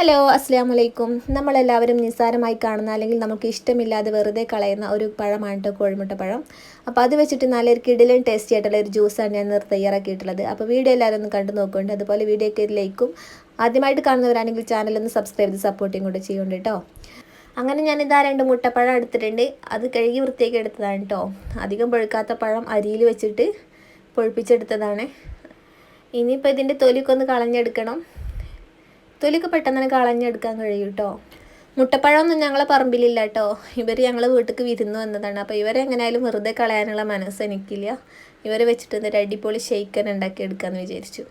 Hello അസ്സാം വലൈക്കും നമ്മളെല്ലാവരും നിസ്സാരമായി കാണുന്ന അല്ലെങ്കിൽ നമുക്ക് ഇഷ്ടമില്ലാതെ വെറുതെ കളയുന്ന ഒരു പഴമാണ് കേട്ടോ കോഴിമുട്ട പഴം. അപ്പോൾ അത് വെച്ചിട്ട് നല്ലൊരു കിടിലൻ ടേസ്റ്റി ആയിട്ടുള്ള ഒരു ജ്യൂസാണ് ഞാൻ തയ്യാറാക്കിയിട്ടുള്ളത്. അപ്പോൾ വീഡിയോ എല്ലാവരും ഒന്ന് കണ്ടു നോക്കുന്നുണ്ട് അതുപോലെ വീഡിയോയ്ക്ക് ഒരു ലൈക്കും. ആദ്യമായിട്ട് കാണുന്നവരാണെങ്കിൽ ചാനൽ ഒന്ന് സബ്സ്ക്രൈബ് ചെയ്ത് സപ്പോർട്ടിങ് കൂടെ ചെയ്യുന്നുണ്ട് കേട്ടോ അങ്ങനെ ഞാനിതാ രണ്ട് മുട്ടപ്പഴം എടുത്തിട്ടുണ്ട്. അത് കഴുകി വൃത്തിയാക്കി എടുത്തതാണ് കേട്ടോ അധികം പഴുക്കാത്ത പഴം അരിയിൽ വെച്ചിട്ട് പൊഴിപ്പിച്ചെടുത്തതാണ്. ഇനിയിപ്പോൾ ഇതിന്റെ തൊലിക്കൊന്ന് കളഞ്ഞെടുക്കണം. തൊലിയൊക്കെ പെട്ടെന്ന് കളഞ്ഞെടുക്കാൻ കഴിയും കേട്ടോ മുട്ടപ്പഴമൊന്നും ഞങ്ങളെ പറമ്പിലില്ല കേട്ടോ ഇവർ ഞങ്ങൾ വീട്ടിലേക്ക് വിരുന്ന് വന്നതാണ്. അപ്പോൾ ഇവരെ എങ്ങനെയായാലും വെറുതെ കളയാനുള്ള മനസ്സ് എനിക്കില്ല. ഇവരെ വെച്ചിട്ട് അടിപൊളി ഷെയ്ക്കൻ ഉണ്ടാക്കി എടുക്കാമെന്ന് വിചാരിച്ചു.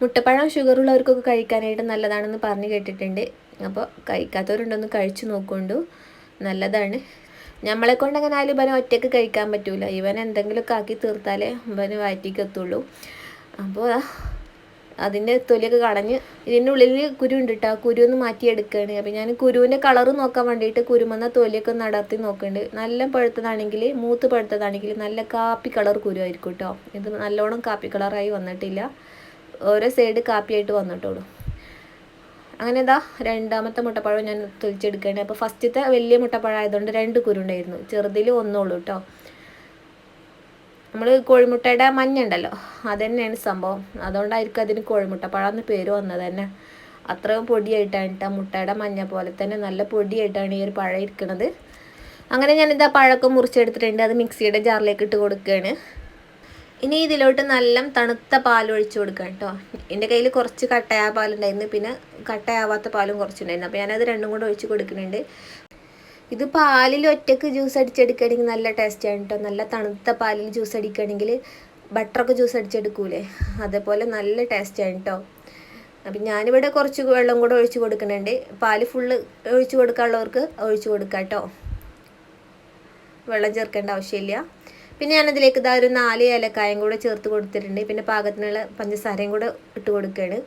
മുട്ടപ്പഴം ഷുഗറുള്ളവർക്കൊക്കെ കഴിക്കാനായിട്ട് നല്ലതാണെന്ന് പറഞ്ഞു കേട്ടിട്ടുണ്ട്. അപ്പോൾ കഴിക്കാത്തവരുണ്ടൊന്ന് കഴിച്ചു നോക്കൊണ്ടു. നല്ലതാണ്. നമ്മളെ കൊണ്ട് അങ്ങനെ ആയാലും ഇവനെ ഒറ്റയ്ക്ക് കഴിക്കാൻ പറ്റൂല. ഇവൻ എന്തെങ്കിലുമൊക്കെ ആക്കി തീർത്താലേ ഇവന് വയറ്റിക്ക് എത്തുള്ളൂ. അപ്പോൾ അതിന്റെ തൊലിയൊക്കെ കളഞ്ഞ് ഇതിന്റെ ഉള്ളിൽ കുരു ഉണ്ട് കേട്ടോ ആ കുരു ഒന്ന് മാറ്റിയെടുക്കുകയാണ് അപ്പോൾ ഞാൻ കുരുവിന്റെ കളറ് നോക്കാൻ വേണ്ടിയിട്ട് കുരുമെന്ന തൊലിയൊക്കെ നടത്തി നോക്കുന്നുണ്ട് നല്ല പഴുത്തതാണെങ്കിൽ മൂത്ത് പഴുത്തതാണെങ്കിൽ നല്ല കാപ്പി കളർ കുരു ആയിരിക്കും കേട്ടോ ഇത് നല്ലോണം കാപ്പി കളറായി വന്നിട്ടില്ല. ഓരോ സൈഡ് കാപ്പിയായിട്ട് വന്നിട്ടുള്ളൂ. അങ്ങനെ ഇതാ രണ്ടാമത്തെ മുട്ടപ്പഴം ഞാൻ തൊലിച്ചെടുക്കുകയാണ് അപ്പോൾ ഫസ്റ്റത്തെ വലിയ മുട്ടപ്പഴം ആയതുകൊണ്ട് രണ്ട് കുരുണ്ടായിരുന്നു ചെറുതിൽ ഒന്നുള്ളൂ കേട്ടോ നമ്മൾ കോഴിമുട്ടയുടെ മഞ്ഞ ഉണ്ടല്ലോ അതുതന്നെയാണ് സംഭവം. അതുകൊണ്ടായിരിക്കും അതിന് കോഴിമുട്ട പഴന്ന് പേര് വന്നത് തന്നെ. അത്രയും പൊടിയായിട്ടാണ് കേട്ടോ മുട്ടയുടെ മഞ്ഞ പോലെ തന്നെ നല്ല പൊടിയായിട്ടാണ് ഈ ഒരു പഴം ഇരിക്കുന്നത് അങ്ങനെ ഞാനിതാ പഴമൊക്കെ മുറിച്ചെടുത്തിട്ടുണ്ട് അത് മിക്സിയുടെ ജാറിലേക്ക് ഇട്ട് കൊടുക്കുകയാണ്. ഇനി ഇതിലോട്ട് നല്ല തണുത്ത പാൽ ഒഴിച്ചു കൊടുക്കാം കേട്ടോ. എന്റെ കയ്യിൽ കുറച്ച് കട്ടയായ പാലുണ്ടായിരുന്നു പിന്നെ കട്ടയാവാത്ത പാലും കുറച്ചുണ്ടായിരുന്നു. അപ്പോൾ ഞാനത് രണ്ടും കൂടെ ഒഴിച്ച് കൊടുക്കുന്നുണ്ട്. ഇത് പാലിൽ ഒറ്റയ്ക്ക് ജ്യൂസ് അടിച്ചെടുക്കുകയാണെങ്കിൽ നല്ല ടേസ്റ്റാണ് കേട്ടോ നല്ല തണുത്ത പാലിൽ ജ്യൂസ് അടിക്കുകയാണെങ്കിൽ ബട്ടറൊക്കെ ജ്യൂസ് അടിച്ചെടുക്കൂലേ? അതേപോലെ നല്ല ടേസ്റ്റാണ് കേട്ടോ അപ്പം ഞാനിവിടെ കുറച്ച് വെള്ളം കൂടെ ഒഴിച്ചു കൊടുക്കുന്നുണ്ട്. പാൽ ഫുള്ള് ഒഴിച്ചു കൊടുക്കാനുള്ളവർക്ക് ഒഴിച്ചു കൊടുക്കാം കേട്ടോ വെള്ളം ചേർക്കേണ്ട ആവശ്യമില്ല. പിന്നെ ഞാനതിലേക്ക് ഇതാ ഒരു നാല് ഏലക്കായും കൂടെ ചേർത്ത് കൊടുത്തിട്ടുണ്ട്. പിന്നെ പാകത്തിനുള്ള പഞ്ചസാരയും കൂടെ ഇട്ട് കൊടുക്കുകയാണ്.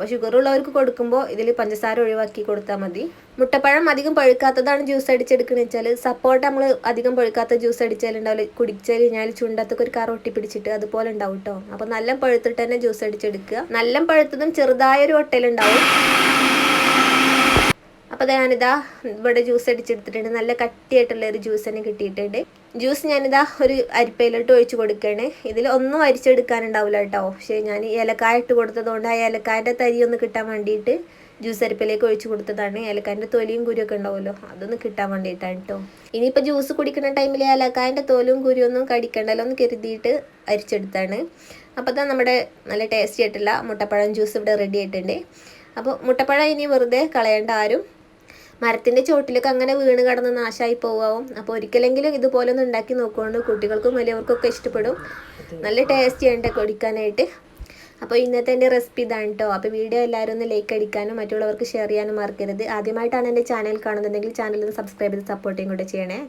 അപ്പോൾ ഷുഗർ ഉള്ളവർക്ക് കൊടുക്കുമ്പോൾ ഇതിൽ പഞ്ചസാര ഒഴിവാക്കി കൊടുത്താൽ മതി. മുട്ടപ്പഴം അധികം പഴുക്കാത്തതാണ് ജ്യൂസ് അടിച്ചെടുക്കുന്നത് വെച്ചാൽ സപ്പോർട്ട് നമ്മൾ അധികം പഴുക്കാത്ത ജ്യൂസ് അടിച്ചാലുണ്ടാവില്ല? കുടിച്ചാൽ കഴിഞ്ഞാൽ ചുണ്ടത്തൊക്കെ ഒരു കറ ഒട്ടി പിടിച്ചിട്ട് അതുപോലെ ഉണ്ടാവും കേട്ടോ അപ്പോൾ നല്ല പഴുത്തിട്ട് തന്നെ ജ്യൂസ് അടിച്ചെടുക്കുക. നല്ല പഴുത്തതും ചെറുതായൊരു ഒട്ടലുണ്ടാവും. അപ്പോൾ ഞാനിതാ ഇവിടെ ജ്യൂസ് അടിച്ചെടുത്തിട്ടുണ്ട്. നല്ല കട്ടിയായിട്ടുള്ള ഒരു ജ്യൂസ് തന്നെ കിട്ടിയിട്ടുണ്ട്. ജ്യൂസ് ഞാനിതാ ഒരു അരിപ്പയിലോട്ട് ഒഴിച്ച് കൊടുക്കുകയാണ്. ഇതിൽ ഒന്നും അരിച്ചെടുക്കാനുണ്ടാവില്ല കേട്ടോ. പക്ഷേ ഞാൻ ഏലക്കായ ഇട്ട് കൊടുത്തതുകൊണ്ട് ആ ഏലക്കായന്റെ തരി ഒന്ന് കിട്ടാൻ വേണ്ടിയിട്ട് ജ്യൂസ് അരിപ്പയിലേക്ക് ഒഴിച്ചു കൊടുത്തതാണ്. ഏലക്കായന്റെ തൊലിയും കുരുമൊക്കെ ഉണ്ടാവുമല്ലോ അതൊന്ന് കിട്ടാൻ വേണ്ടിയിട്ടാണ് കേട്ടോ. ഇനിയിപ്പോൾ ജ്യൂസ് കുടിക്കുന്ന ടൈമിൽ ഏലക്കായന്റെ തോലും കുരുവൊന്നും കടിക്കണ്ടല്ലോ എന്ന് കരുതിയിട്ട് അരിച്ചെടുത്താണ്. അപ്പോൾ തന്നെ നമ്മുടെ നല്ല ടേസ്റ്റി ആയിട്ടുള്ള മുട്ടപ്പഴം ജ്യൂസ് ഇവിടെ റെഡി ആയിട്ടുണ്ട്. അപ്പോൾ മുട്ടപ്പഴം ഇനി വെറുതെ കളയേണ്ട ആരും മരത്തിന്റെ ചോട്ടിലൊക്കെ അങ്ങനെ വീണ് കടന്ന് നാശമായി പോവാവും. അപ്പോൾ ഒരിക്കലെങ്കിലും ഇതുപോലെ ഒന്ന് ഉണ്ടാക്കി നോക്കുകൊണ്ട് കുട്ടികൾക്കും വലിയവർക്കൊക്കെ ഇഷ്ടപ്പെടും. നല്ല ടേസ്റ്റി ഉണ്ട് കുടിക്കാനായിട്ട്. അപ്പോൾ ഇന്നത്തെ എന്റെ റെസിപ്പി ഇതാണ് കേട്ടോ അപ്പോൾ വീഡിയോ എല്ലാവരും ഒന്ന് ലൈക്ക് അടിക്കാനും മറ്റുള്ളവർക്ക് ഷെയർ ചെയ്യാനും മറക്കരുത്. ആദ്യമായിട്ടാണ് എന്റെ ചാനൽ കാണുന്നതെങ്കിൽ ചാനൽ ഒന്ന് സബ്സ്ക്രൈബ് ചെയ്ത് സപ്പോർട്ടിങ് കൂടെ ചെയ്യണേ.